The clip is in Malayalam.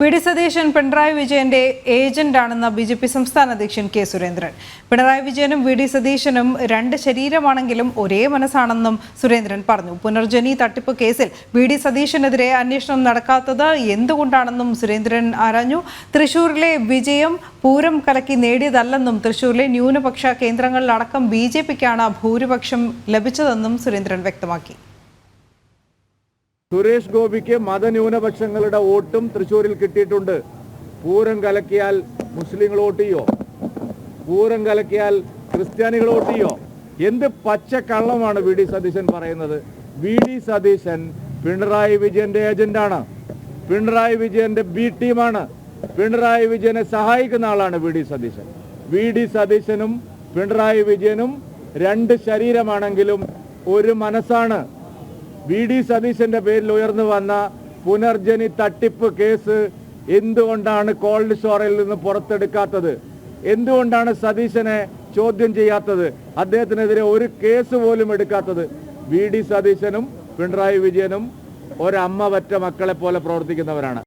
വി ഡി സതീശൻ പിണറായി വിജയന്റെ ഏജന്റാണെന്ന ബി ജെ പി സംസ്ഥാന അധ്യക്ഷൻ കെ സുരേന്ദ്രൻ. പിണറായി വിജയനും വി ഡി സതീശനും രണ്ട് ശരീരമാണെങ്കിലും ഒരേ മനസ്സാണെന്നും സുരേന്ദ്രൻ പറഞ്ഞു. പുനർജനി തട്ടിപ്പ് കേസിൽ വി ഡി സതീശനെതിരെ അന്വേഷണം നടക്കാത്തത് എന്തുകൊണ്ടാണെന്നും സുരേന്ദ്രൻ ആരാഞ്ഞു. തൃശൂരിലെ വിജയം പൂരം കലക്കി നേടിയതല്ലെന്നും തൃശൂരിലെ ന്യൂനപക്ഷ കേന്ദ്രങ്ങളിലടക്കം ബി ജെ പിക്കാണ് ഭൂരിപക്ഷം ലഭിച്ചതെന്നും സുരേന്ദ്രൻ വ്യക്തമാക്കി. സുരേഷ് ഗോപിക്ക് മതന്യൂനപക്ഷങ്ങളുടെ വോട്ടും തൃശ്ശൂരിൽ കിട്ടിയിട്ടുണ്ട്. പൂരം കലക്കിയാൽ മുസ്ലിങ്ങൾ വോട്ട് ചെയ്യോ? പൂരം കലക്കിയാൽ ക്രിസ്ത്യാനികൾ വോട്ട് ചെയ്യോ? എന്ത് പച്ചക്കള്ളമാണ് വി ഡി സതീശൻ പറയുന്നത്? വി ഡി സതീശൻ പിണറായി വിജയന്റെ ഏജന്റാണ്. പിണറായി വിജയന്റെ ബി ടീമാണ്. പിണറായി വിജയനെ സഹായിക്കുന്ന ആളാണ് V D Satheesan. V D സതീശനും പിണറായി വിജയനും രണ്ട് ശരീരമാണെങ്കിലും ഒരു മനസ്സാണ്. വി ഡി സതീശന്റെ പേരിൽ ഉയർന്നു വന്ന പുനർജനി തട്ടിപ്പ് കേസ് എന്തുകൊണ്ടാണ് കോൾഡ് സ്റ്റോറിൽ നിന്ന് പുറത്തെടുക്കാത്തത്? എന്തുകൊണ്ടാണ് സതീശനെ ചോദ്യം ചെയ്യാത്തത്? അദ്ദേഹത്തിനെതിരെ ഒരു കേസ് പോലും എടുക്കാത്തത്? വി ഡി സതീശനും പിണറായി വിജയനും ഒരമ്മ പറ്റ മക്കളെ പോലെ പ്രവർത്തിക്കുന്നവരാണ്.